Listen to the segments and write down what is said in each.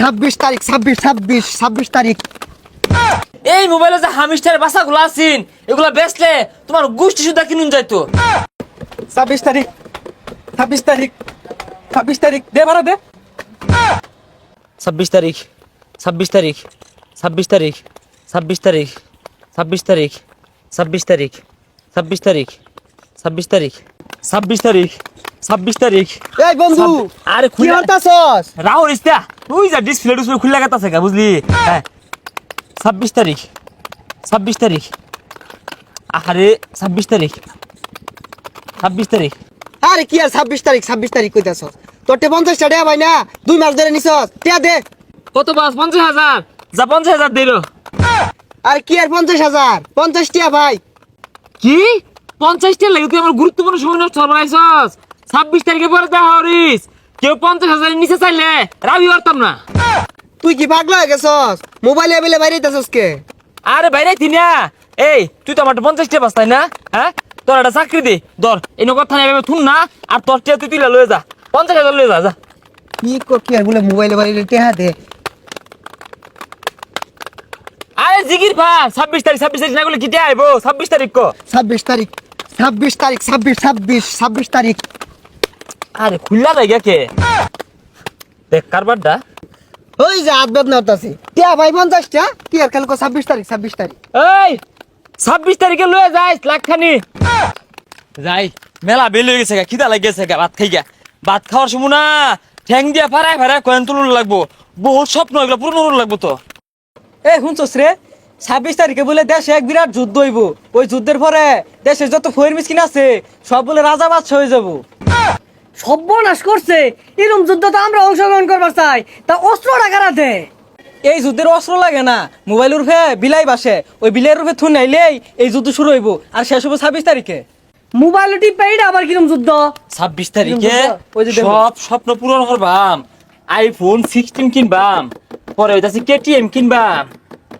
ছাব্বিশ তারিখ ছাব্বিশ ছাব্বিশ ছাব্বিশ তারিখ এই মোবাইলে যে হামিস্টার বাসাগুলো আছেন এগুলো বেচলে তোমার গোষ্ঠী সুদ্ধা কিনুন যাইতো ছাব্বিশ তারিখ ছাব্বিশ তারিখ ছাব্বিশ তারিখ দে ভাড়া দে ছাব্বিশ তারিখ ছাব্বিশ তারিখ ছাব্বিশ তারিখ ছাব্বিশ তারিখ ছাব্বিশ তারিখ ছাব্বিশ তারিখ ছাব্বিশ তারিখ ছাব্বিশ তারিখ ছাব্বিশ তারিখ ছাব্বিশ তারিখ। এই বন্ধু আরে কি খুলে হতাছস রাহুল ইস্তা তুই যা ডিসপ্লে ডিসপ্লে খুলে গেছে গা বুঝলি? হ্যাঁ। ছাব্বিশ তারিখ। ছাব্বিশ তারিখ। আরে ছাব্বিশ তারিখ। ছাব্বিশ তারিখ। আরে কি আর ছাব্বিশ তারিখ? ছাব্বিশ তারিখ কইতাছস? তোরটে পঞ্চাশ টাকা ভাই না? দুই মাস ধরে নিছস? টিয়া দে। কত বাস? পঞ্চাশ হাজার। যা পঞ্চাশ হাজার দিল আর কি আর পঞ্চাশ হাজার? পঞ্চাশ টিয়া ভাই। কি? পঞ্চাশটা লাগে তুই আমার গুরুত্বপূর্ণ সময় নষ্ট সরবরাইছস ছাব্বিশ তারিখে পরে দেখা হরিস কেউ পঞ্চাশ হাজারের নিচে চাইলে রাবি পারতাম না। তুই কি পাগলা হয়ে গেছস? মোবাইলে এবেলে বাইরে দিতেছস কে? আরে বাইরে থি না। এই তুই তো আমার পঞ্চাশটা বাস তাই না? হ্যাঁ? তোর একটা চাকরি দে ধর এই কথা নেবে থুন না আর তোর টিয়া তুই তুই লয়ে যা। পঞ্চাশ হাজার লয়ে যা যা। কি কর কি আর বলে মোবাইলে বাইরে টিয়া দে। আরে জিগির ভা ছাব্বিশ তারিখ ছাব্বিশ তারিখ না করলে কিটে আইবো? ছাব্বিশ তারিখ কো? ছাব্বিশ তারিখ ছাব্বিশ তারিখ ছাব্বিশ ছাব্বিশ ছাব্বিশ তারিখ। আরে খুললা লাগে কে দেখ কারবারটা ওই যে হাত বেদনা হতাছি টিয়া ভাই পঞ্চাশটা কি আর কালকে ছাব্বিশ তারিখ ছাব্বিশ তারিখ। এই ছাব্বিশ তারিখে লয়ে যাই লাখখানি। যাই মেলা বেল হয়ে গেছে গা খিদা লাগিয়েছে গা ভাত খাই গা ভাত খাওয়ার সময় না ঠ্যাং দিয়া ফারায় ফারায় কয়েন তুলুন লাগবো। বহুত স্বপ্ন এগুলো পূরণ করুন লাগবো তো। এ শুনছস রে? ছাব্বিশ তারিখে বলে দেশে এক বিরাট যুদ্ধ হইব। ওই যুদ্ধের পরে দেশের যত ফয়ের মিসকিন আছে সব বলে রাজা বাদশাহ হয়ে যাব। সর্বনাশ করছে। এরকম যুদ্ধ তো আমরা অংশগ্রহণ করবার চাই। তা অস্ত্র টাকারা দে এই যুদ্ধের অস্ত্র লাগে না। মোবাইল রূপে বিলাই বাসে। ওই বিলাই রূপে থুন নাইলেই এই যুদ্ধ শুরু হইব। আর শেষ হব ছাব্বিশ তারিখে। মোবাইল টিপে এটা আবার কিরম যুদ্ধ? ছাব্বিশ তারিখে। সব স্বপ্ন পূরণ করবাম আইফোন সিক্সটিন কিনবাম। পরে ওইটাছে কেটিএম কিনবাম।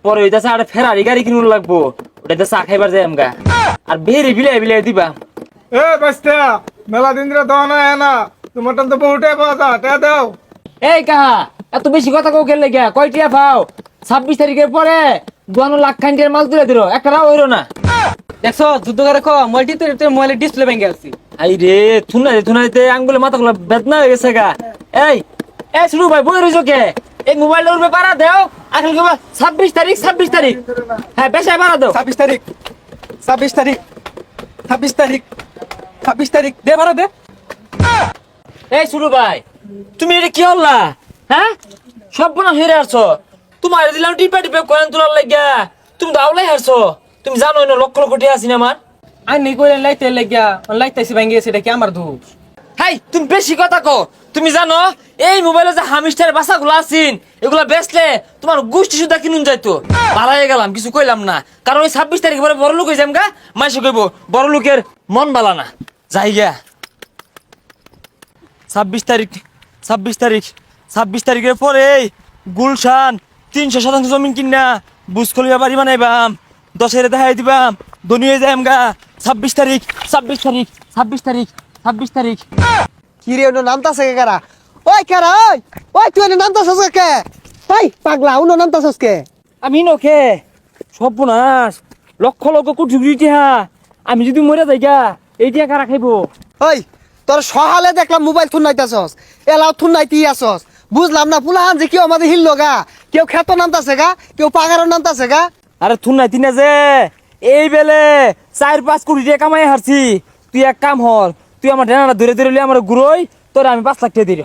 পরে ওইটাছে আর ফেরারি গাড়ি কিনুন লাগবো। ওটাতে চা খাইবার যাই আমগা। আর বেরি বিলাই বিলাই দিবাম এ বাস্তা মেলা দিন ধরে দেওয়া না না। তোমার তো বহুটে পাওয়া যা টা দাও। এই কাহা এত বেশি কথা কও খেললে গিয়া কয়টিয়া পাও? ছাব্বিশ তারিখের পরে দুয়ানো লাখ খান্ডের মাল তুলে দিল একটা রাও হইল না। দেখছ যুদ্ধ করে কো মোবাইলটি তো মোবাইলের ডিসপ্লে ভেঙে আছে আই রে থুনা রে থুনা রে আঙ্গুলে মাথা গুলো বেদনা হয়ে গেছে গা। এই এই শুরু ভাই বই রইছো কে? এই মোবাইল উঠবে পারা দেও। আখেল কেবা ছাব্বিশ তারিখ ছাব্বিশ তারিখ। হ্যাঁ বেশায় পারা দাও। ছাব্বিশ তারিখ ছাব্বিশ তারিখ ছাব্বিশ তারিখ। ছাব্বিশ তারিখ। দে ভাড়া দে। এই শুরু ভাই তুমি এটা কি হল্লা? হ্যাঁ? সব বোনা হেরে আসছো। তোমার দিলাম টিপা টিপে কয়েন তোলার লাগিয়া। তুমি তো আউলাই হারছো। তুমি জানো না লক্ষ লক্ষ টিয়া আছি না আমার আর নেই কইলেন লাইতে লাগিয়া। লাইতে ভেঙে গেছে এটা কি আমার দোষ? হাই, তুমি বেশি কথা কো তুমি জানো, এই মোবাইলে যে হামিস্টার বাসাগুলো আছিন, এগুলা বেচলে তোমার গোষ্ঠী সুদ্ধা কিনুন যাইতো। বাড়াই গেলাম, কিছু কইলাম না। কারণ ওই ছাব্বিশ তারিখ পরে বড় লোক হয়ে যাম গা, মাইসে কইব, বড় লোকের মন বালা না। যাই গা ছাব্বিশ তারিখ ছাব্বিশ তারিখ, ছাব্বিশ তারিখের পরে গুলশান তিনশো শতাংশ জমিন কিনা বুঝখলিয়া বাড়ি বানাইবাম, দশের দেখাই দিবাম দনিয়ে যাইম গা। ছাব্বিশ তারিখ ছাব্বিশ তারিখ ছাব্বিশ তারিখ। ছাব্বিশ তারিখ। কি রে ওনো নামতাছে কে কারা? ওই কারা ওই? ওই তুই এনে নামতাছস কে? ওই পাগলা উনো নামতাছস কে? আমি নখে সর্বনাশ লক্ষ লক্ষ কোটি কোটি টিহা আমি যদি মরে যাই গা এই কারা খাইবো? ওই তোর সহালে দেখলাম মোবাইল থুন নাইতাছস এলাও থুন নাইতি আসস বুঝলাম না পুলাহান যে কেউ আমাদের হিল লগা কেউ খেত নামতাছে গা কেউ পাগারও নামতাছে গা। আরে থুন নাই তিনা যে। এই বেলে চার পাঁচ কোটি টাকা কামাই হারছি। তুই এক কাম হর তুই আমার ডেনাটা ধরে ধরে আমার গুরোই তোর আমি পাঁচ লাখ টাকা দিল